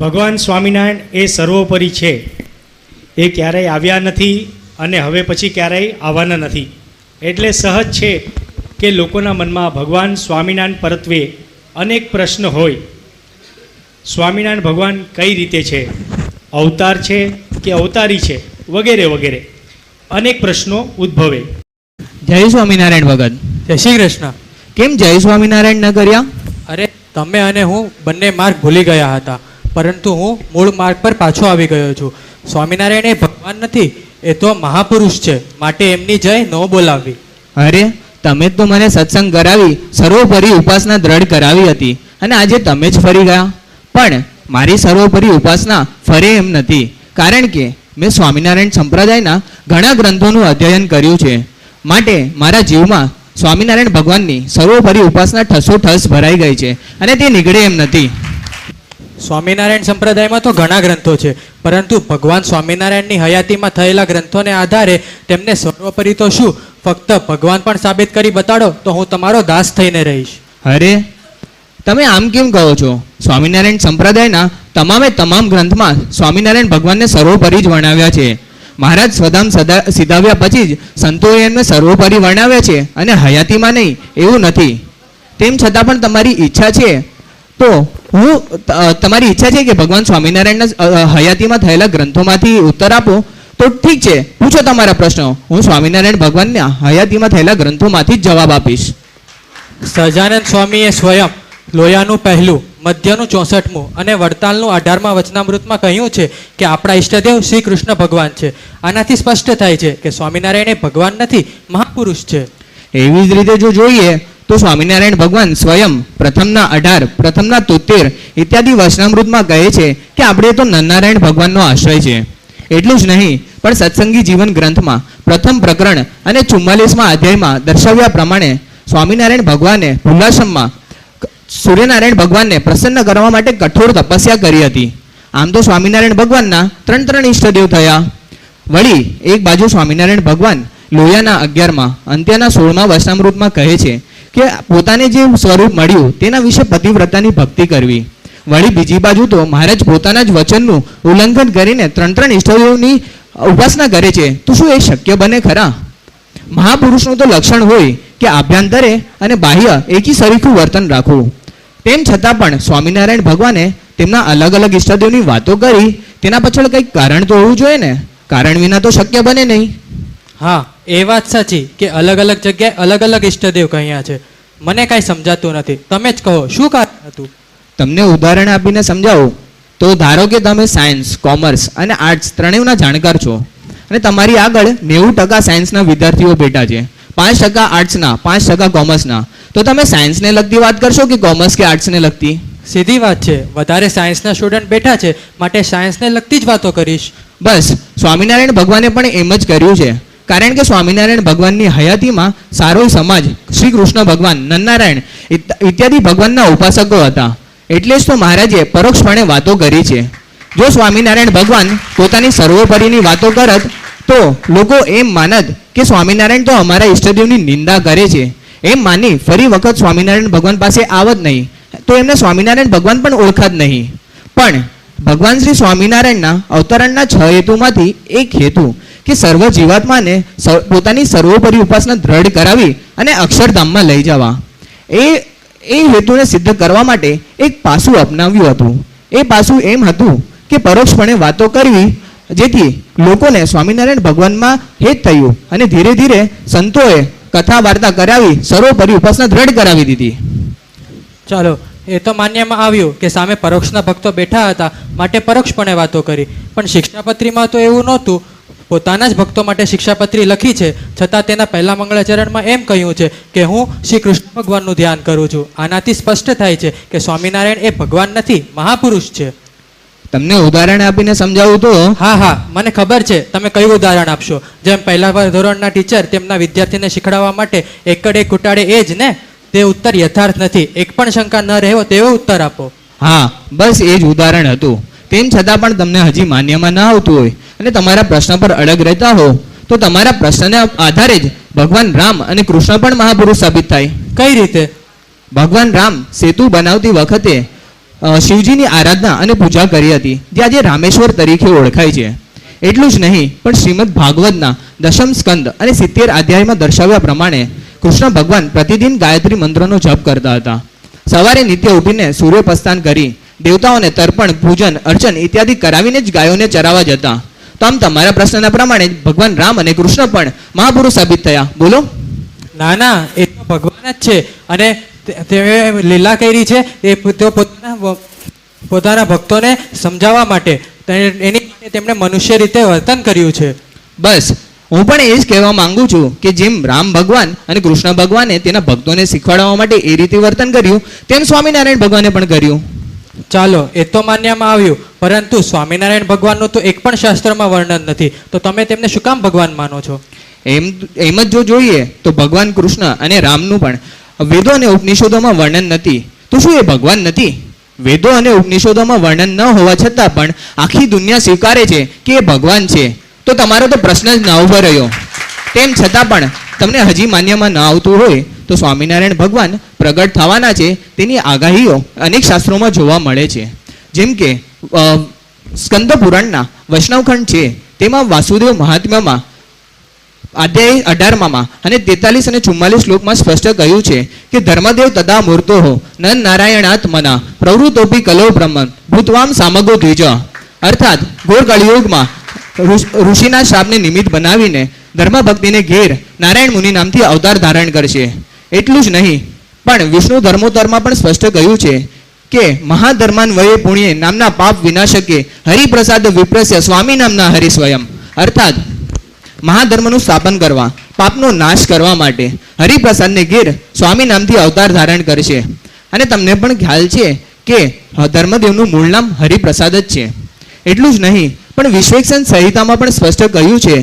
ભગવાન સ્વામિનારાયણ એ સર્વોપરી છે. એ ક્યારેય આવ્યા નથી અને હવે પછી ક્યારેય આવવાના નથી. એટલે સહજ છે કે લોકોના મનમાં ભગવાન સ્વામિનારાયણ પરત્વે અનેક પ્રશ્ન હોય. સ્વામિનારાયણ ભગવાન કઈ રીતે છે? અવતાર છે કે અવતારી છે? વગેરે વગેરે. અનેક પ્રશ્નો ઉદ્ભવે. જય સ્વામિનારાયણ ભગત. જય શ્રી કૃષ્ણ. કેમ જય સ્વામિનારાયણ ન કર્યા? અરે તમે અને હું બંને માર્ગ ભૂલી ગયા હતા. પરંતુ હું મૂળ માર્ગ પર પાછો આવી ગયો છું. સ્વામિનારાયણ એ ભગવાન નથી, એ તો મહાપુરુષ છે, માટે એમની જય ન બોલાવવી. અરે, તમે તો મને સત્સંગ કરાવી, સર્વોપરી ઉપાસના દ્રઢ કરાવી હતી, અને આજે તમે જ ફરી ગયા. પણ મારી સર્વોપરી ઉપાસના ફરે એમ નથી, કારણ કે મેં સ્વામિનારાયણ સંપ્રદાયના ઘણા ગ્રંથોનું અધ્યયન કર્યું છે. માટે મારા જીવમાં સ્વામિનારાયણ ભગવાનની સર્વોપરી ઉપાસના ઠસો ઠસ ભરાઈ ગઈ છે, અને તે નીકળે એમ નથી. સ્વામિનારાયણ સંપ્રદાયમાં તો ઘણા ગ્રંથો છે, પરંતુ ભગવાન સ્વામિનારાયણની હયાતીમાં થયેલા ગ્રંથોને આધારે તેમને સર્વોપરી તો શું? ફક્ત ભગવાન પણ સાબિત કરી બતાડો, તો હું તમારો દાસ થઈને રહીશ. અરે, તમે આમ કેમ કહો છો? સ્વામિનારાયણ સંપ્રદાયના તમામે તમામ ગ્રંથમાં સ્વામિનારાયણ ભગવાનને સર્વોપરી જ વર્ણવ્યા છે. મહારાજ સ્વધામ સિધાવ્યા પછી જ સંતોએ એમને સર્વોપરી વર્ણવ્યા છે અને હયાતીમાં નહીં, એવું નથી. તેમ છતાં પણ તમારી ઈચ્છા છે તો હું તમારી ઈચ્છા છે કે ભગવાન સ્વામિનારાયણના હયાતીમાં થયેલા ગ્રંથોમાંથી ઉત્તર આપો? તો ઠીક છે પૂછો તમારા પ્રશ્નો. હું સ્વામિનારાયણ ભગવાનના હયાતીમાં થયેલા ગ્રંથોમાંથી જ જવાબ આપીશ. સહજાનંદ સ્વામીએ સ્વયં લોયાનું પહેલું મધ્યનું ચોસઠમું અને વડતાલનું અઢારમાં વચનામૃતમાં કહ્યું છે કે આપણા ઈષ્ટદેવ શ્રી કૃષ્ણ ભગવાન છે. આનાથી સ્પષ્ટ થાય છે કે સ્વામિનારાયણ એ ભગવાન નથી મહાપુરુષ છે. એવી જ રીતે જો જોઈએ તો સ્વામિનારાયણ ભગવાન સ્વયં પ્રથમના અઢાર, પ્રથમના તોતેર ઇત્યાદિ વચનામૃતમાં કહે છે કે આપણે તો નરનારાયણ ભગવાનનો આશ્રય છે. એટલું જ નહીં, પણ સત્સંગી જીવન ગ્રંથમાં પ્રથમ પ્રકરણ અને ચુમ્માલીસમાં અધ્યાયમાં દર્શાવ્યા પ્રમાણે સ્વામિનારાયણ ભગવાને ભૂલાશ્રમમાં સૂર્યનારાયણ ભગવાનને પ્રસન્ન કરવા માટે કઠોર તપસ્યા કરી હતી. આમ તો સ્વામિનારાયણ ભગવાનના ત્રણ ત્રણ ઈષ્ટદેવ થયા. વળી એક બાજુ સ્વામિનારાયણ ભગવાન લોયાના અગિયારમાં, અંત્યના સોળમાં વચનામૃતમાં કહે છે કે પોતાને જે સ્વરૂપ મળ્યું, તેના વિશે પતિવ્રતાની ભક્તિ કરવી. વળી બીજી બાજુ તો મહારાજ પોતાના જ વચનનું ઉલ્લંઘન કરીને ત્રણ ત્રણ ઈષ્ટદેવની ઉપાસના કરે છે. તો શું એ શક્ય બને ખરા? મહાપુરુષનું તો લક્ષણ હોય કે આભ્યંતરે અને બાહ્ય એકી સરીખું વર્તન રાખવું. તેમ છતાં પણ સ્વામિનારાયણ ભગવાને તેમના અલગ અલગ ઈષ્ટદેવની વાતો કરી, તેના પાછળ કંઈક કારણ તો હોવું જોઈએ ને? કારણ વિના તો શક્ય બને નહીં. હા. એ વાત સાચી કે અલગ અલગ જગ્યાએ અલગ અલગ ઈષ્ટદેવ કહ્યા છે. મને કાંઈ સમજાતું નથી. તમે જ કહો શું કારણ હતું? તમને ઉદાહરણ આપીને સમજાવું? તો ધારો કે તમે સાયન્સ કોમર્સ અને આર્ટ્સ ત્રણેયના જાણકાર છો અને તમારી આગળ નેવું ટકા સાયન્સના વિદ્યાર્થીઓ બેઠા છે પાંચ ટકા આર્ટ્સના પાંચ ટકા કોમર્સના. તો તમે સાયન્સને લગતી વાત કરશો કે કોમર્સ કે આર્ટ્સને લગતી? સીધી વાત છે. વધારે સાયન્સના સ્ટુડન્ટ બેઠા છે માટે સાયન્સને લગતી જ વાતો કરીશ. બસ સ્વામિનારાયણ ભગવાને પણ એમ જ કર્યું છે. કારણ કે સ્વામિનારાયણ ભગવાનની હયાતીમાં સારો સમાજ, શ્રી કૃષ્ણ ભગવાન નન્નારાયણ ઇત્યાદિ ભગવાનના ઉપાસકો હતા. એટલે જ તો મહારાજે પરોક્ષપણે વાતો કરી છે. જો સ્વામિનારાયણ ભગવાન પોતાની સર્વોપરીની વાતો કરત, તો લોકો એમ માનત કે સ્વામિનારાયણ તો અમારા ઈષ્ટદેવની નિંદા કરે છે. એમ માની ફરી વખત સ્વામિનારાયણ ભગવાન પાસે આવત નહીં. તો એમને સ્વામિનારાયણ ભગવાન પણ ઓળખાત નહીં. પણ ભગવાન શ્રી સ્વામિનારાયણના અવતરણના છ હેતુમાંથી એક હેતુ, કે સર્વ જીવાત્માને પોતાની સર્વોપરી ઉપાસના દ્રઢ કરાવી અને અક્ષરધામમાં લઈ જવા. એ એ હેતુને સિદ્ધ કરવા માટે એક પાસું અપનાવ્યું હતું. એ પાસું એમ હતું કે પરોક્ષપણે વાતો કરવી, જેથી લોકોને સ્વામિનારાયણ ભગવાનમાં હેત થયું અને ધીરે ધીરે સંતોએ કથા વાર્તા કરાવી સર્વોપરી ઉપાસના દ્રઢ કરાવી દીધી. ચાલો એ તો માન્યમાં આવ્યું કે સામે પરોક્ષના ભક્તો બેઠા હતા માટે પરોક્ષપણે વાતો કરી. પણ શિક્ષાપત્રીમાં તો એવું નહોતું. પોતાના જ ભક્તો માટે શિક્ષાપત્રી લખી છે છતાં તેના પહેલા મંગળાચરણમાં એમ કહ્યું છે કે હું શ્રી કૃષ્ણ ભગવાનનું ધ્યાન કરું છું. આનાથી સ્પષ્ટ થાય છે કે સ્વામિનારાયણ એ ભગવાન નથી મહાપુરુષ છે. તમને ઉદાહરણ આપીને સમજાવું તો? હા હા મને ખબર છે. તમે કયું ઉદાહરણ આપશો? જેમ પહેલા ધોરણના ટીચર તેમના વિદ્યાર્થીને શીખડાવવા માટે એકડે કુટાડે એ જ ને? તે ઉત્તર યથાર્થ નથી. એક પણ શંકા ન રહેવો તેવો ઉત્તર આપો. હા બસ એ જ ઉદાહરણ હતું. તેમ છતાં પણ તમને હજી માન્યમાં ન આવતું હોય અને તમારા પ્રશ્ન પર અડગ રહેતા હો તો તમારા પ્રશ્નને આધારે જ ભગવાન રામ અને કૃષ્ણ પણ મહાપુરુષ સાબિત થાય. કઈ રીતે? ભગવાન રામ સેતુ બનાવતી વખતે શિવજીની આરાધના અને પૂજા કરી હતી જે આજે રામેશ્વર તરીકે ઓળખાય છે. એટલું જ નહીં પણ શ્રીમદ ભાગવતના દશમ સ્કંદ અને સિત્તેર અધ્યાયમાં દર્શાવ્યા પ્રમાણે કૃષ્ણ ભગવાન પ્રતિદિન ગાયત્રી મંત્રનો જપ કરતા હતા. સવારે નિત્ય ઉઠીને સૂર્યપ્રસ્થાન કરી દેવતાઓને તર્પણ પૂજન અર્ચન ઇત્યાદિ કરાવીને જ ગાયોને ચરાવવા જતા. તો આમ તમારા પ્રશ્નના પ્રમાણે ભગવાન રામ અને કૃષ્ણ પણ મહાપુરુષ સાબિત થયા. બોલો. ના ના એ તો ભગવાન જ છે. અને તે- તે લીલા કરી છે એ તેઓ પોતાના પોતાના ભક્તોને સમજાવવા માટે. એની તેમણે મનુષ્ય રીતે વર્તન કર્યું છે. બસ હું પણ એ જ કહેવા માંગુ છું કે જેમ રામ ભગવાન અને કૃષ્ણ ભગવાને તેના ભક્તોને શીખવાડવા માટે એ રીતે વર્તન કર્યું તેમ સ્વામિનારાયણ ભગવાને પણ કર્યું. ચાલો એ તો માન્યમાં આવ્યું પરંતુ સ્વામિનારાયણ ભગવાનનું તો એક પણ શાસ્ત્રમાં વર્ણન નથી. તો તમે તેમને શું કામ ભગવાન માનો છો? એમ એમ જ જો જોઈએ તો ભગવાન કૃષ્ણ અને રામનું પણ વેદો અને ઉપનિષદોમાં વર્ણન નથી. તો શું એ ભગવાન નથી? વેદો અને ઉપનિષદોમાં વર્ણન ન હોવા છતાં પણ આખી દુનિયા સ્વીકારે છે કે એ ભગવાન છે. તો તમારો તો પ્રશ્ન જ ના ઊભો રહ્યો. તેમ છતાં પણ તમને હજી માન્યમાં ન આવતું હોય તો સ્વામિનારાયણ ભગવાન પ્રગટ થવાના છે, તેની આગાહીઓ અનેક શાસ્ત્રોમાં જોવા મળે છે. જેમ કે સ્કંદ પુરાણના વૈષ્ણવખંડ છે, તેમાં વાસુદેવ મહાત્મ્યમાં અધ્યાય અઢારમાં અને તેતાલીસ અને ચુમ્માલીસ શ્લોકમાં સ્પષ્ટ કહ્યું છે કે ધર્મદેવ તદા મૂર્તો નન નારાયણાત્મના પ્રવૃત્તોપી કલો બ્રહ્મન ભૂતવામ સામગો દ્વિજ. અર્થાત ઘોર કળિયુગમાં ઋષિના શાપને નિમિત્ત બનાવીને ધર્મ ભક્તિને ઘેર નારાયણ મુનિ નામથી અવતાર ધારણ કરશે. એટલું જ નહીં, પણ વિષ્ણુ ધર્મોત્તરમાં પણ સ્પષ્ટ કહ્યું છે કે મહાધર્માન વયે પુણ્ય નામના પાપ વિનાશકે હરિપ્રસાદ વિપ્રસ્ય સ્વામી નામના હરિ સ્વયં. અર્થાત, મહાધર્મનું સ્થાપન કરવા, પાપનો નાશ કરવા માટે હરિપ્રસાદને ઘેર સ્વામી નામથી અવતાર ધારણ કરશે. અને તમને પણ ખ્યાલ છે કે ધર્મદેવનું મૂળ નામ હરિપ્રસાદ જ છે. એટલું જ નહીં પણ વિશ્વેક્ષણ સંહિતામાં પણ સ્પષ્ટ કહ્યું છે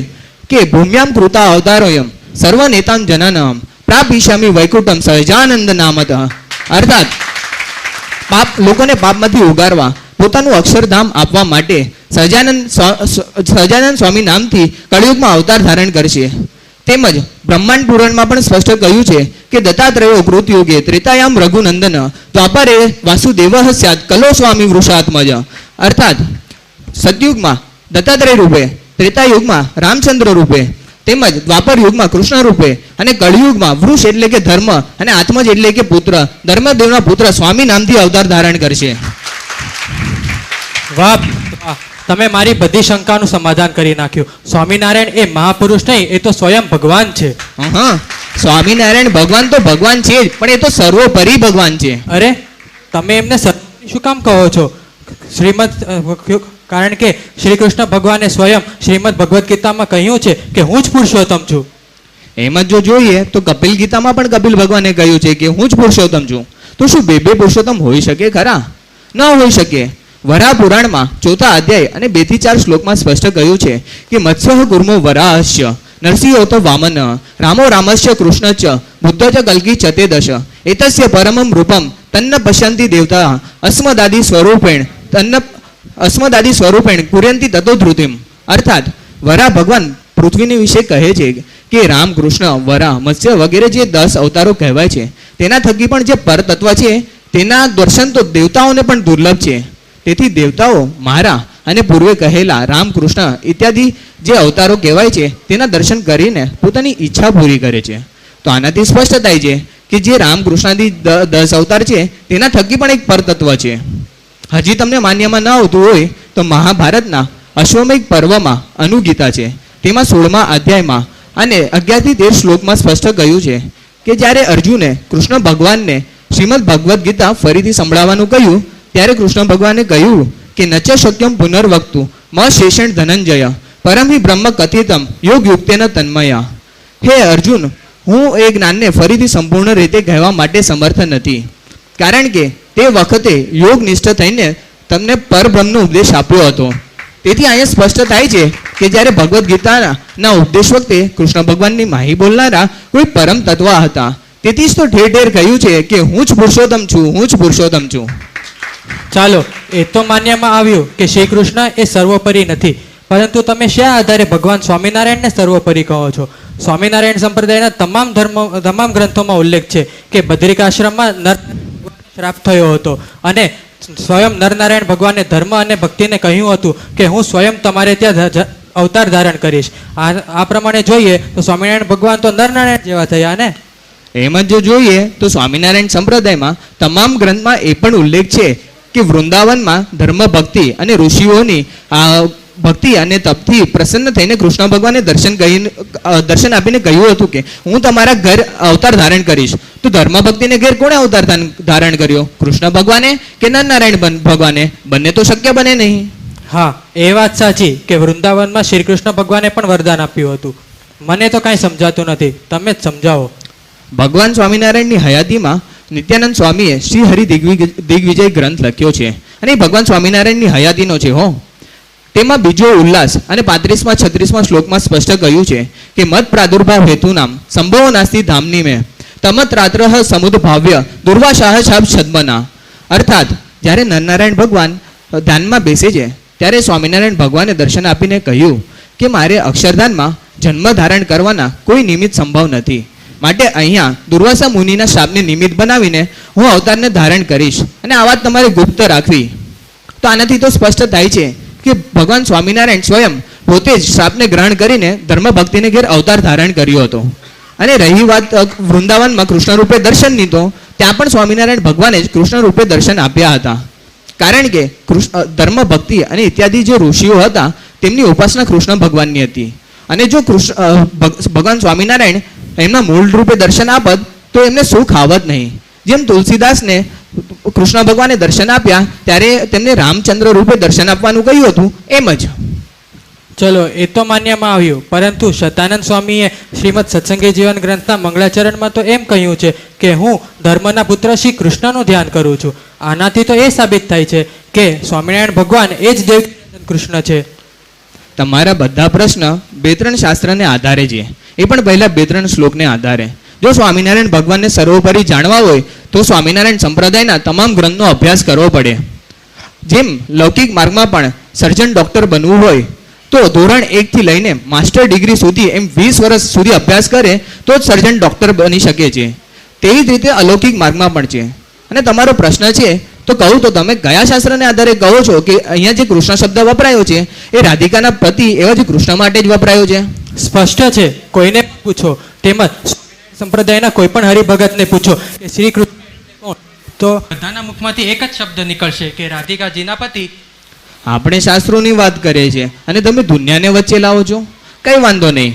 કે ભૂમ્યામ કૃતા અવતારોયમ સર્વ નેતામ જનાનામ, પ્રાપિશામી વૈકુટમ સહજાનંદ નામત. અર્થાત, પાપ, લોકોને પાપમાંથી ઉગારવા, પોતાનું અક્ષરધામ આપવા માટે સહજાનંદ સહજાનંદ સ્વામી નામથી કળિયુગમાં અવતાર ધારણ કરશે. તેમજ બ્રહ્માંડ પુરાણમાં પણ સ્પષ્ટ કહ્યું છે કે દત્તાત્રેયો કૃતયુગે ત્રેતાયામ રઘુનંદન, દ્વાપરે વાસુદેવ સ્યાત કલો સ્વામી વૃષાત્મજ. અર્થાત સતયુગમાં દત્તાત્રેય રૂપે ત્રેતાયુગમાં રામચંદ્ર રૂપે તેમજ દ્વાપર યુગમાં કૃષ્ણ રૂપે અને કળિયુગમાં વૃષ એટલે કે ધર્મ અને આત્મજ એટલે કે પુત્ર ધર્મદેવના પુત્ર સ્વામી નામથી અવતાર ધારણ કરશે. વાહ. તમે મારી બધી શંકાનું સમાધાન કરી નાખ્યું. સ્વામિનારાયણ એ મહાપુરુષ નહીં એ તો સ્વયં ભગવાન છે. હા સ્વામિનારાયણ ભગવાન તો ભગવાન છે જ પણ એ તો સર્વોપરી ભગવાન છે. અરે તમે એમને શું કામ કહો છો? શ્રીમદ કારણ કે શ્રી કૃષ્ણ ભગવાને સ્વયં શ્રીમદ ભગવદ્ ગીતામાં કહ્યું છે કે હું જ પુરુષોત્તમ છું. એમ જ જો જોઈએ તો કપિલ ગીતામાં પણ કપિલ ભગવાને કહ્યું છે કે હું જ પુરુષોત્તમ છું. તો શું બે બે પુરુષોત્તમ હોઈ શકે ખરા? ન હોઈ શકે. વરા પુરાણમાં ચોથા અધ્યાય અને બેથી ચાર શ્લોકમાં સ્પષ્ટ કહ્યું છે કે મત્સ્ય ગુર્મો વરાહસ્ય, નરસિંહો તો વામન, રામો રામસ્ય કૃષ્ણ ચ બુદ્ધ ચ કલ્કી ચતે દશ એતસ્ય પરમમ રૂપમ, તન્ન પશ્યંતિ દેવતા, અસ્મદાદિ સ્વરૂપેણ, તન્ન અસ્મદાદિ સ્વરૂપેણ કુર્યંતી તતો ધૃતિમ અર્થાત, વરા ભગવાન પૃથ્વીની વિશે કહે છે કે રામ કૃષ્ણ વરા મત્સ્ય વગેરે જે દસ અવતારો કહેવાય છે, તેના થકી પણ જે પરતત્વ છે, તેના દર્શન તો દેવતાઓને પણ દુર્લભ છે. તેથી દેવતાઓ મારા અને પૂર્વે કહેલા રામ કૃષ્ણ ઇત્યાદિ જે અવતારો કહેવાય છે, તેના દર્શન કરીને પોતાની ઈચ્છા પૂરી કરે છે. તો આનાથી સ્પષ્ટ થાય છે કે જે રામ દ- દસ અવતાર છે, તેના થકી પણ એક પરતત્વ છે. હજી તમને માન્યમાં ન આવતું હોય તો મહાભારતના અશ્વમેઘ પર્વમાં અનુગીતા છે. તેમાં સોળમા અધ્યાયમાં અને અગિયારથી તેર શ્લોકમાં સ્પષ્ટ કહ્યું છે કે જ્યારે અર્જુને કૃષ્ણ ભગવાનને શ્રીમદ ભગવદ્ ગીતા ફરીથી સંભળાવવાનું કહ્યું, ત્યારે કૃષ્ણ ભગવાને કહ્યું કે નચ શક્યમ પુનર્વક્તુ, મ શેષણ ધનંજય, પરમ હિ બ્રહ્મ કથિતમ, યોગ યુક્તેન તન્મયા. હે અર્જુન, હું એ જ્ઞાનને ફરીથી સંપૂર્ણ રીતે કહેવા માટે સમર્થ નથી. કારણ કે તે વખતે યોગ નિષ્ઠ થઈને તમને પરબ્રહ્મનો ઉપદેશ આપ્યો હતો. તેથી અહીંયા સ્પષ્ટ થાય છે કે જ્યારે ભગવદ્ ગીતાના ઉપદેશ વખતે કૃષ્ણ ભગવાનની માહી બોલનારા કોઈ પરમ તત્વ હતા. તેથી જ તો ઠેર ઠેર કહ્યું છે કે હું જ પુરુષોત્તમ છું, હું જ પુરુષોત્તમ છું. ચાલો, એ તો માન્યમાં આવ્યું કે શ્રી કૃષ્ણ એ સર્વોપરી નથી. પરંતુ તમે શા આધારે ભગવાન સ્વામિનારાયણને સર્વોપરી કહો છો? સ્વામિનારાયણ સંપ્રદાયના તમામ ધર્મો, તમામ ગ્રંથોમાં ઉલ્લેખ છે કે બદ્રિકાશ્રમમાં નર શ્રાપ થયો હતો. અને સ્વયં નરનારાયણ ભગવાને ધર્મ અને ભક્તિને કહ્યું હતું કે હું સ્વયં તમારે ત્યાં અવતાર ધારણ કરીશ. આ આ પ્રમાણે જોઈએ તો સ્વામિનારાયણ ભગવાન તો નરનારાયણ જેવા થયા ને? એમ જ જો જોઈએ તો સ્વામિનારાયણ સંપ્રદાયમાં તમામ ગ્રંથમાં એ પણ ઉલ્લેખ છે કે વૃંદાવનમાં ધર્મ ભક્તિ અને ઋષિઓની ભક્તિ અને તપથી પ્રસન્ન થઈને કૃષ્ણ ભગવાને દર્શન દર્શન આપીને કહ્યું હતું કે હું તમારા ઘર અવતાર ધારણ કરીશ. તો ધર્મ ભક્તિને ઘેર કોણે અવતાર ધારણ કર્યો? કૃષ્ણ ભગવાને કે નરનારાયણ ભગવાને? બંને તો શક્ય બને નહીં. હા એ વાત સાચી કે વૃંદાવનમાં શ્રી કૃષ્ણ ભગવાને પણ વરદાન આપ્યું હતું. મને તો કાંઈ સમજાતું નથી. તમે જ સમજાવો. ભગવાન સ્વામિનારાયણની હયાતીમાં નિત્યાનંદ સ્વામીએ શ્રી હરિ દિગ્વિજય ગ્રંથ લખ્યો છે. અને ભગવાન સ્વામિનારાયણની હયાતીનો છે હો. તેમાં બીજો ઉલ્લાસ અને પાંત્રીસમાં, છત્રીસમાં શ્લોકમાં સ્પષ્ટ કહ્યું છે કે, મત પ્રાદુર્ભાવ હેતુ નામ, સંભવ નાસ્તી ધામની મેં. તમત રાત્ર સમુદભાવ્ય દુર્વાશાહ છાપ છદ્મના. અર્થાત, જ્યારે નરનારાયણ ભગવાન ધ્યાનમાં બેસે છે, ત્યારે સ્વામિનારાયણ ભગવાને દર્શન આપીને કહ્યું કે, મારે અક્ષરધામમાં જન્મ ધારણ કરવાના કોઈ નિમિત્ત સંભવ નથી. માટે અહીંયા દુર્વાસા મુનિના શાપને નિમિત્ત બનાવીને હું અવતારને ધારણ કરીશ. અને આ વાત તમારે ગુપ્ત રાખવી. તો આનાથી તો સ્પષ્ટ થાય છે કે ભગવાન સ્વામિનારાયણ સ્વયં પોતે જ શ્રાપને ગ્રહણ કરીને ધર્મ ભક્તિને ઘેર અવતાર ધારણ કર્યો હતો. અને રહી વાત વૃંદાવનમાં કૃષ્ણ દર્શનની તો ત્યાં પણ સ્વામિનારાયણ ભગવાને જ કૃષ્ણ દર્શન આપ્યા હતા. કારણ કે કૃષ્ણ ધર્મ ભક્તિ અને ઇત્યાદિ જે ઋષિઓ હતા, તેમની ઉપાસના કૃષ્ણ ભગવાનની હતી. અને જો કૃષ્ણ ભગવાન સ્વામિનારાયણ એમના મૂળ રૂપે દર્શન આપત, તો એમને સુખ આવત નહીં. જેમ તુલસીદાસને કૃષ્ણ ભગવાને દર્શન આપ્યા ત્યારે તેમને રામચંદ્ર રૂપે દર્શન આપવાનું કહ્યું હતું. એમ જ. ચલો એ તો માન્યમાં આવ્યું. પરંતુ શતાનંદ સ્વામીએ શ્રીમદ સત્સંગી જીવન ગ્રંથના મંગળાચરણમાં તો એમ કહ્યું છે કે હું ધર્મના પુત્ર શ્રી કૃષ્ણનું ધ્યાન કરું છું. આનાથી તો એ સાબિત થાય છે કે સ્વામિનારાયણ ભગવાન એ જ દેવ કૃષ્ણ છે. તમારા બધા પ્રશ્ન બે ત્રણ શાસ્ત્રને આધારે છે. એ પણ પહેલા બે ત્રણ શ્લોકને આધારે. જો સ્વામિનારાયણ ભગવાનને સર્વોપરી જાણવા હોય તો સ્વામિનારાયણ સંપ્રદાયના તમામ ગ્રંથનો અભ્યાસ કરવો પડે. જેમ લૌકિક માર્ગમાં પણ સર્જન ડૉક્ટર બનવું હોય, તો ધોરણ એકથી લઈને માસ્ટર ડિગ્રી સુધી એમ વીસ વર્ષ સુધી અભ્યાસ કરે, તો જ સર્જન ડૉક્ટર બની શકે છે. તેવી જ રીતે અલૌકિક માર્ગમાં પણ છે. અને તમારો પ્રશ્ન છે, તો કહું તો તમે કયા શાસ્ત્રને આધારે કહો છો કે અહીંયા જે કૃષ્ણ શબ્દ વપરાયો છે, એ રાધિકાના પ્રતિ એવા જ કૃષ્ણ માટે જ વપરાયો છે? સ્પષ્ટ છે. કોઈને પૂછો. તેમજ સંપ્રદાયના કોઈ પણ હરિભગતને પૂછો કે શ્રી કૃષ્ણ તો બધાના મુખમાંથી એક જ શબ્દ નીકળશે કે રાધિકાજીના પતિ આપણે શાસ્ત્રોની વાત કરીએ છીએ. અને તમે દુનિયાને વચ્ચે લાવો છો? કઈ વાંધો નહીં.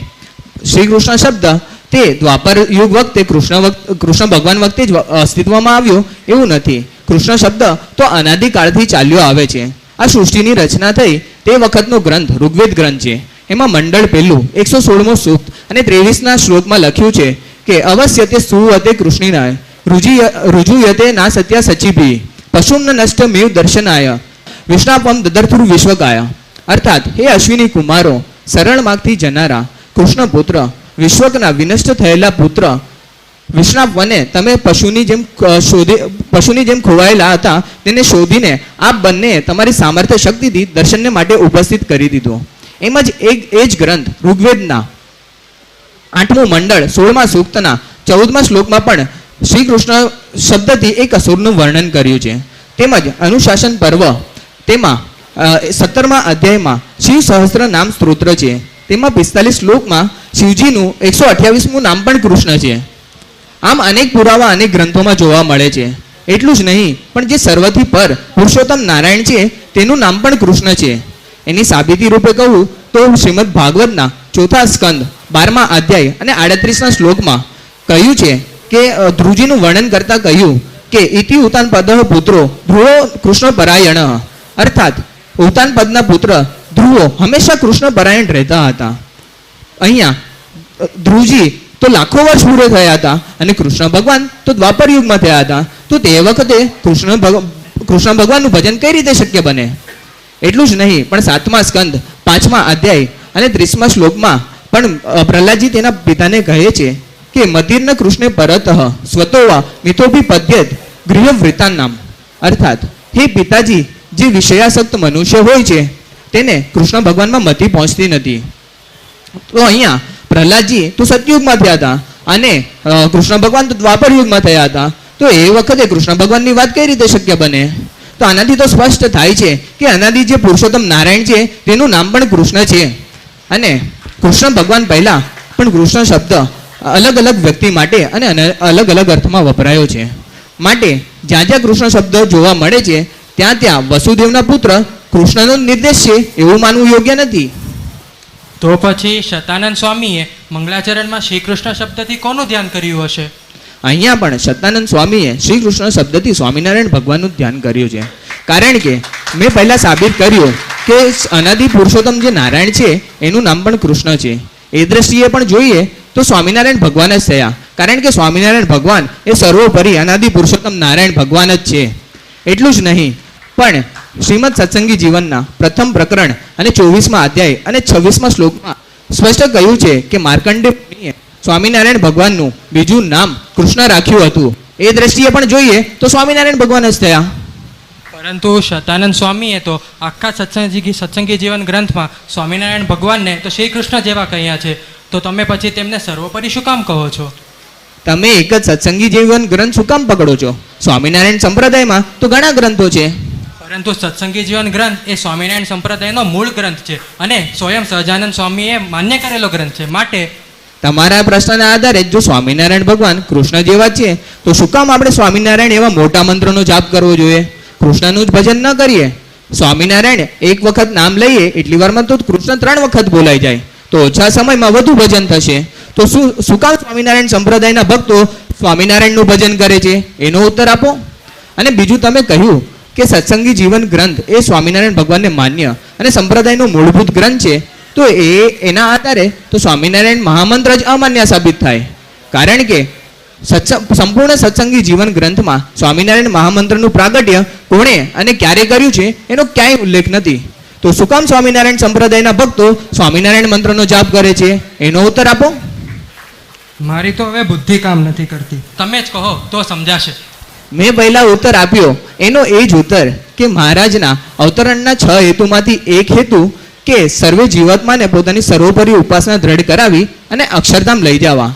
શ્રી કૃષ્ણ શબ્દ તે દ્વાપર યુગ વખતે કૃષ્ણ વખત કૃષ્ણ ભગવાન વખતે જ અસ્તિત્વમાં આવ્યો. એવું નથી. કૃષ્ણ શબ્દ તો અનાદિકાળથી ચાલ્યો આવે છે. આ સૃષ્ટિની રચના થઈ તે વખતનો ગ્રંથ ઋગ્વેદ ગ્રંથ છે. એમાં મંડળ પહેલું એકસો સોળમો સૂક્ત અને ત્રેવીસના શ્લોકમાં લખ્યું છે કે અવશ્ય તે સુવતે કૃષ્ણિનાય. રુજુયતે ના સત્યા સચિભી પશુમ્ન નષ્ટ મેવ દર્શનાય. વિષ્ણાપમ દદર્થુર વિશ્વકાય અર્થાત, હે અશ્વિની કુમારો સરળ માર્ગથી જનારા, કૃષ્ણ પુત્ર, વિશ્વકના વિનષ્ટ થયેલા પુત્ર વિશ્રાપ વને તમે પશુની જેમ શોધી, પશુની જેમ ખોવાયેલા હતા, તેને શોધીને આપ બંને તમારી સામર્થ્ય શક્તિથી દર્શનને માટે ઉપસ્થિત કરી દીધો. એમ જ એક એ જ ગ્રંથ, ઋગ્વેદના આઠમું મંડળ, સોળમા સૂક્તના, ચૌદમા શ્લોકમાં પણ શ્રી કૃષ્ણ શબ્દથી એક અસુરનું વર્ણન કર્યું છે. તેમજ અનુશાસન પર્વ, તેમાં સત્તરમા અધ્યાયમાં શિવ સહસ્ત્ર નામ સ્ત્રોત્ર છે. તેમાં પિસ્તાલીસ શ્લોકમાં શિવજીનું એકસો અઠ્યાવીસમું નામ પણ કૃષ્ણ છે. આમ અનેક પુરાવા, અનેક ગ્રંથોમાં જોવા મળે છે. એટલું જ નહીં, પણ જે સર્વથી પર પુરુષોત્તમ નારાયણ છે, તેનું નામ પણ કૃષ્ણ છે. એની સાબિતી રૂપે કહું તો શ્રીમદ ભાગવતના ચોથા સ્કંદ બારમા અધ્યાય અને આડત્રીસના શ્લોકમાં કહ્યું છે કે ધ્રુજીનું વર્ણન કરતા કહ્યું કે, ઇતિ ઉતાન પદ પુત્રો, ધ્રુવો કૃષ્ણ પરાયણ. અર્થાત, ઉતાન પદના પુત્ર, ધ્રુવો હંમેશા કૃષ્ણ પરાયણ રહેતા હતા. અહીંયા ધ્રુજી તો લાખો વર્ષ પૂરે થયા હતા અને કૃષ્ણ ભગવાન તો દ્વાપર યુગમાં થયા હતા. તો તે વખતે કૃષ્ણ કૃષ્ણ ભગવાનનું ભજન કઈ રીતે શક્ય બને? એટલું જ નહીં, પણ સાતમા સ્કંદ, પાંચમા અધ્યાય અને ત્રીસમા શ્લોકમાં પણ પ્રહલાદજી તેના પિતાને કહે છે કે મદિર્ન કૃષ્ણે પરત સ્વતોવા મિતોભી પદ્યત ગૃહવૃતાન નામ. અર્થાત, હે પિતાજી, જે વિષયાસક્ત મનુષ્ય હોય છે, તેને કૃષ્ણ ભગવાનમાં મતિ પહોંચતી નથી. તો અહીંયા, પ્રહલાદજી, તો સતયુગમાં થયા હતા અને કૃષ્ણ ભગવાન તો દ્વાપર યુગમાં થયા હતા તો એ વખતે કૃષ્ણ ભગવાનની વાત કઈ રીતે શક્ય બને? તો આનાથી તો સ્પષ્ટ થાય છે કે આનાથી જે પુરુષોત્તમ નારાયણ છે, તેનું નામ પણ કૃષ્ણ છે. અને, કૃષ્ણ ભગવાન પહેલા પણ કૃષ્ણ શબ્દ અલગ અલગ વ્યક્તિ માટે અને અલગ અલગ અર્થમાં વપરાયો છે. માટે જ્યાં જ્યાં કૃષ્ણ શબ્દ જોવા મળે છે ત્યાં ત્યાં વસુદેવના પુત્ર કૃષ્ણનો નિર્દેશ છે એવું માનવું યોગ્ય નથી. તો પછી શતાનંદ સ્વામીએ મંગલાચરણમાં શ્રી કૃષ્ણ શબ્દથી કોનું ધ્યાન કર્યું હશે? અહીંયા પણ સત્યાનંદ સ્વામીએ શ્રી કૃષ્ણ શબ્દથી સ્વામિનારાયણ ભગવાનનું ધ્યાન કર્યું છે. કારણ કે મેં પહેલાં સાબિત કર્યું કે અનાદિ પુરુષોત્તમ જે નારાયણ છે એનું નામ પણ કૃષ્ણ છે. એ દ્રષ્ટિએ પણ જોઈએ તો સ્વામિનારાયણ ભગવાન જ થયા કારણ કે સ્વામિનારાયણ ભગવાન એ સર્વોપરી અનાદિ પુરુષોત્તમ નારાયણ ભગવાન જ છે. એટલું જ નહીં, પણ શ્રીમદ સત્સંગી જીવનના પ્રથમ પ્રકરણ અને ચોવીસમાં અધ્યાય અને છવ્વીસમાં શ્લોકમાં સ્પષ્ટ કહ્યું છે કે માર્કંડે મુનિએ સ્વામિનારાયણ ભગવાનનું બીજું નામ કૃષ્ણ રાખ્યું હતું. એ દ્રષ્ટિએ પણ જોઈએ તો સ્વામિનારાયણ ભગવાન જ થયા. પરંતુ શતાનંદ સ્વામીએ તો આખા સત્સંગી સત્સંગી જીવન ગ્રંથમાં સ્વામિનારાયણ ભગવાનને તો શ્રી કૃષ્ણ જેવા કહ્યા છે. તો તમે પછી તેમને સર્વોપરી શું કામ કહો છો? તમે એક જ સત્સંગી જીવન ગ્રંથ શું કામ પકડો છો? સ્વામિનારાયણ સંપ્રદાયમાં તો ઘણા ગ્રંથો છે. પરંતુ સત્સંગી જીવન ગ્રંથ એ સ્વામિનારાયણ સંપ્રદાયનો મૂળ ગ્રંથ છે અને સ્વયં સહજાનંદ સ્વામીએ માન્ય કરેલો ગ્રંથ છે. માટે તમારા પ્રશ્નના આધારે જો સ્વામિનારાયણ ભગવાન કૃષ્ણ જેવા છે તો શું કામ આપણે સ્વામિનારાયણ એવા મોટા મંત્રનો જાપ કરવો જોઈએ? કૃષ્ણનું જ ભજન ન કરીએ. સ્વામિનારાયણ એક વખત નામ લઈએ એટલી વારમાં તો કૃષ્ણ ત્રણ વખત બોલાઈ જાય. તો ઓછા સમયમાં વધુ ભજન થશે. તો શું શું સ્વામિનારાયણ સંપ્રદાયના ભક્તો સ્વામિનારાયણનું ભજન કરે છે? એનો ઉત્તર આપો. અને બીજું તમે કહ્યું કે સત્સંગી જીવન ગ્રંથ એ સ્વામિનારાયણ ભગવાનને માન્ય અને સંપ્રદાયનો મૂળભૂત ગ્રંથ છે. તો એ એના આધારે તો સ્વામિનારાયણ મહામંત્ર જ અમાન્ય સાબિત થાય. કારણ કે સત્સંગ સંપૂર્ણ સત્સંગી જીવન ગ્રંથમાં સ્વામિનારાયણ મહામંત્રનું પ્રાગટ્ય કોણે અને ક્યારે કર્યું છે? એનો ક્યાંય ઉલ્લેખ નથી. તો શું કામ સ્વામિનારાયણ સંપ્રદાયના ભક્તો સ્વામિનારાયણ મંત્રનો જાપ કરે છે એનો ઉત્તર આપો. મારી તો હવે બુદ્ધિ કામ નથી કરતી. તમે જ કહો તો સમજાશે. મેં પહેલા ઉત્તર આપ્યો એનો એ જ ઉત્તર કે મહારાજના અવતરણના છ હેતુમાંથી એક હેતુ કે સર્વે જીવાત્માને પોતાની સર્વોપરી ઉપાસના દ્રઢ કરાવી અને અક્ષરધામ લઈ જવા.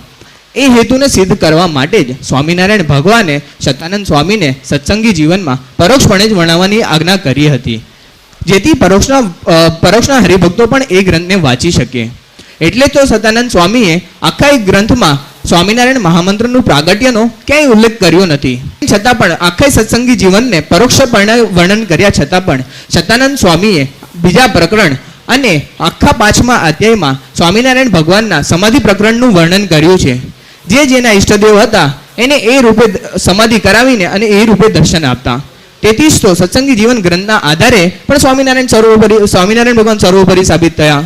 એ હેતુને સિદ્ધ કરવા માટે જ સ્વામિનારાયણ ભગવાને સત્યાનંદ સ્વામીને સત્સંગી જીવનમાં પરોક્ષપણે જ વર્ણવવાની આજ્ઞા કરી હતી. જેથી પરોક્ષના પરોક્ષના હરિભક્તો પણ એ ગ્રંથને વાંચી શકે. એટલે તો સતાનંદ સ્વામીએ આખા એક ગ્રંથમાં સ્વામિનારાયણ મહામંત્રનું પ્રાગટ્યનો ક્યાંય ઉલ્લેખ કર્યો નથી. છતાં પણ આખા સત્સંગી જીવનને પરોક્ષપણે વર્ણન કર્યા છતાં પણ સતાનંદ સ્વામીએ બીજા પ્રકરણ અને આખા પાંચમા અધ્યાયમાં સ્વામિનારાયણ ભગવાનના સમાધિ પ્રકરણનું વર્ણન કર્યું છે. જે જેના ઈષ્ટદેવ હતા, એને એ રૂપે સમાધિ કરાવીને અને એ રૂપે દર્શન આપતા. તેથી તો સત્સંગી જીવન ગ્રંથના આધારે પણ સ્વામિનારાયણ સર્વોપરી, સ્વામિનારાયણ ભગવાન સર્વોપરી સાબિત થયા.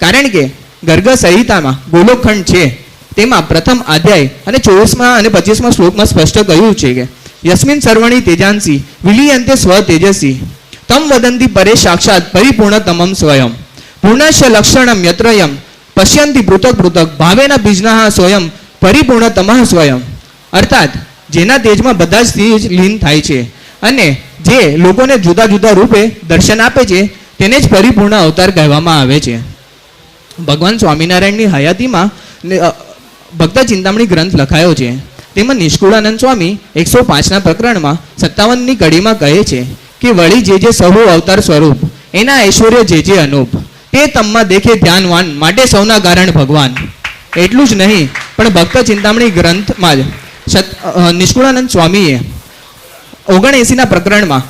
કારણ કે ગર્ગ સંહિતામાં ગોલોખંડ છે, તેમાં પ્રથમ અધ્યાય અને ચોવીસમાં અને પચીસમાં શ્લોકમાં સ્પષ્ટ કહ્યું છે કે, યસ્મિન સર્વણી તેજાંસી, વિલિયંતે સ્વ તેજસી. તમ વદંતી પરે સાક્ષાત પરિપૂર્ણ તમમ સ્વયં. પૂર્ણશ લક્ષણમ યત્રયમ, પશ્યંતિ પૃથક પૃથક, ભાવેના બીજના સ્વયં, પરિપૂર્ણ તમઃ સ્વયં. અર્થાત, જેના તેજમાં બધા જ તેજ લીન થાય છે. અને જે લોકોને જુદા જુદા રૂપે દર્શન આપે છે, તેને જ પરિપૂર્ણ અવતાર કહેવામાં આવે છે. ભગવાન સ્વામિનારાયણની હયાતીમાં ભક્ત ચિંતામણી ગ્રંથ લખાયો છે. તેમાં નિષ્કુળાનંદ સ્વામી એકસો પાંચના પ્રકરણમાં સત્તાવનની કડીમાં કહે છે કે વળી જે જે સહુ અવતાર સ્વરૂપ, એના ઐશ્વર્ય જે જે અનુપ, તે તમમાં દેખે ધ્યાનવાન, માટે સૌના કારણ ભગવાન. એટલું જ નહીં, પણ ભક્ત ચિંતામણી ગ્રંથમાં જ નિષ્કુળાનંદ સ્વામીએ ઓગણએંસીના પ્રકરણમાં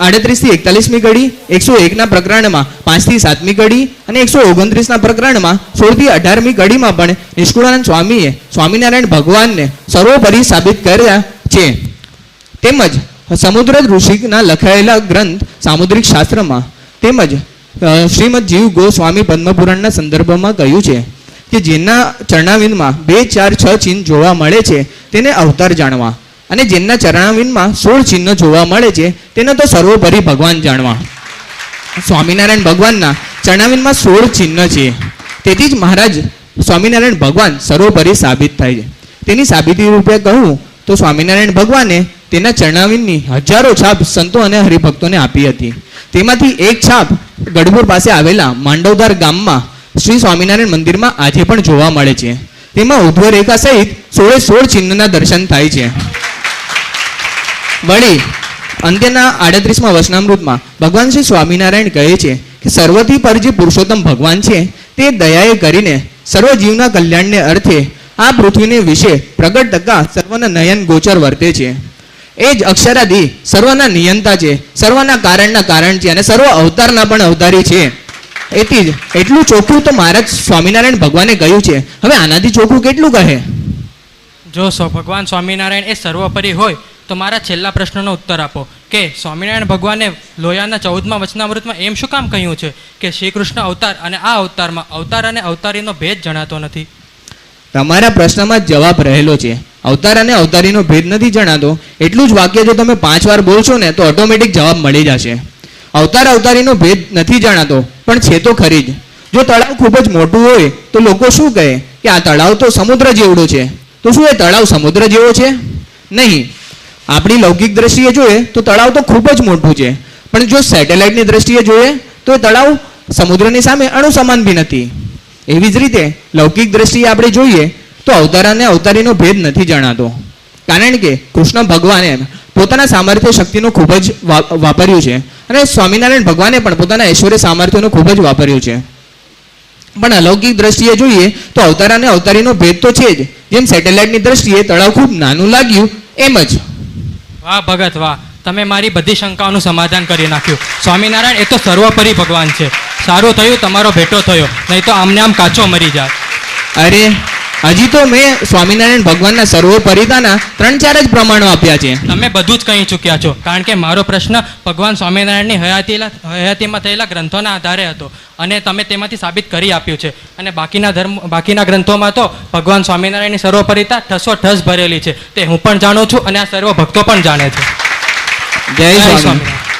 આડત્રીસથી એકતાલીસમી ઘડી એકસો એકના પ્રકરણમાં પાંચથી સાતમી ઘડી અને એકસો ઓગણત્રીસના પ્રકરણમાં સોળથી અઢારમી ઘડીમાં પણ નિષ્કુળાનંદ સ્વામીએ સ્વામિનારાયણ ભગવાનને સર્વોપરી સાબિત કર્યા છે. તેમજ સમુદ્ર ઋષિના લખાયેલા ગ્રંથ સામુદ્રિક શાસ્ત્રમાં તેમજ શ્રીમદ જીવ ગોસ્વામી પદ્મપુરાણના સંદર્ભમાં કહ્યું છે કે જેના ચરણાવિંદમાં બે ચાર છ ચિહ્ન જોવા મળે છે, તેને અવતાર જાણવા. અને જેમના ચરણાવિંદમાં સોળ ચિહ્ન જોવા મળે છે, તેને તો સર્વોપરી ભગવાન જાણવા. સ્વામિનારાયણ ભગવાનના ચરણાવિંદમાં સોળ ચિહ્ન છે. તેથી જ મહારાજ સ્વામિનારાયણ ભગવાન સર્વોપરી સાબિત થાય છે. તેની સાબિતી રૂપે કહું તો સ્વામિનારાયણ ભગવાને તેના ચરણાવિંદની હજારો છાપ સંતો અને હરિભક્તોને આપી હતી. તેમાંથી એક છાપ ગઢપુર પાસે આવેલા માંડવદાર ગામમાં શ્રી સ્વામિનારાયણ મંદિરમાં આજે પણ જોવા મળે છે. તેમાં ઉધ્વ રેખા સહિત સોળે સોળ ચિહ્નના દર્શન થાય છે. વળી, અંત્યના આડત્રીસમાં વચનામૃતમાં ભગવાન શ્રી સ્વામિનારાયણ કહે છે કે સર્વથી પર જે પુરુષોત્તમ ભગવાન છે, તે દયાએ કરીને સર્વ જીવના કલ્યાણને અર્થે આ પૃથ્વીને વિશે પ્રગટ ટકા સર્વના નયન ગોચર વર્તે છે. એ જ અક્ષરાદી સર્વના નિયંતા છે, સર્વના કારણના કારણ છે અને સર્વ અવતારના પણ અવતારી છે. એથી જ એટલું ચોખ્ખું તો મહારાજ સ્વામિનારાયણ ભગવાને કહ્યું છે. હવે આનાથી ચોખ્ખું કેટલું કહે? જો ભગવાન સ્વામિનારાયણ એ સર્વોપરી હોય તો મારા છેલ્લા પ્રશ્નનો ઉત્તર આપો. કે સ્વામિનારાયણ ભગવાને લોયાના ચૌદમાં વચનામૃતમાં એમ શું કામ કહ્યું છે? કે શ્રી કૃષ્ણ અવતાર અને આ અવતારમાં અવતાર અને અવતારીનો ભેદ જણાતો નથી. તમારા પ્રશ્નમાં જવાબ રહેલો છે. અવતાર અને અવતારીનો ભેદ નથી જણાતો. એટલું જ વાક્ય જો તમે પાંચ વાર બોલશો ને તો ઓટોમેટિક જવાબ મળી જશે. અવતાર અવતારીનો ભેદ નથી જણાતો, પણ છે તો ખરી જ. જો તળાવ ખૂબ જ મોટું હોય, તો લોકો શું કહે? કે આ તળાવ તો સમુદ્ર જેવડો છે. તો શું એ તળાવ સમુદ્ર જેવો છે? નહીં. આપણી લૌકિક દ્રષ્ટિએ જોઈએ તો તળાવ તો ખૂબ જ મોટું છે. પણ જો સેટેલાઇટની દ્રષ્ટિએ જોઈએ તો એ તળાવ સમુદ્રની સામે અણુ સમાન બી નથી. એવી જ રીતે લૌકિક દ્રષ્ટિએ આપણે જોઈએ તો અવતાર અને અવતારીનો ભેદ નથી જણાતો. કારણ કે કૃષ્ણ ભગવાને પોતાના સામર્થ્ય શક્તિનું ખૂબ જ વાપર્યું છે. અને સ્વામિનારાયણ ભગવાને પણ પોતાના ઐશ્વર્ય સામર્થ્યનું ખૂબ જ વાપર્યું છે. પણ અલૌકિક દ્રષ્ટિએ જોઈએ તો અવતાર અને અવતારીનો ભેદ તો છે જ. જેમ સેટેલાઇટની દ્રષ્ટિએ તળાવ ખૂબ નાનું લાગ્યું, એમ જ. વાહ, ભગત, વાહ. તમે મારી બધી શંકાઓનું સમાધાન કરી નાખ્યું. સ્વામિનારાયણ, એ તો સર્વોપરી ભગવાન છે. સારું થયું, તમારો ભેટો થયો. નહીં તો આમને આમ કાચો મરી જાય અરે હજી તો મેં સ્વામિનારાયણ ભગવાનના સર્વોપરિતાના ત્રણ ચાર જ પ્રમાણો આપ્યા છે. તમે બધું જ કહી ચૂક્યા છો કારણ કે મારો પ્રશ્ન ભગવાન સ્વામિનારાયણની હયાતી હયાતીમાં થયેલા ગ્રંથોના આધારે હતો અને તમે તેમાંથી સાબિત કરી આપ્યું છે. અને બાકીના ધર્મ બાકીના ગ્રંથોમાં તો ભગવાન સ્વામિનારાયણની સર્વોપરિતા ઠસો ઠસ ભરેલી છે. તે હું પણ જાણું છું અને આ સર્વ ભક્તો પણ જાણે છે. જય સ્વામી સ્વામિનારાયણ.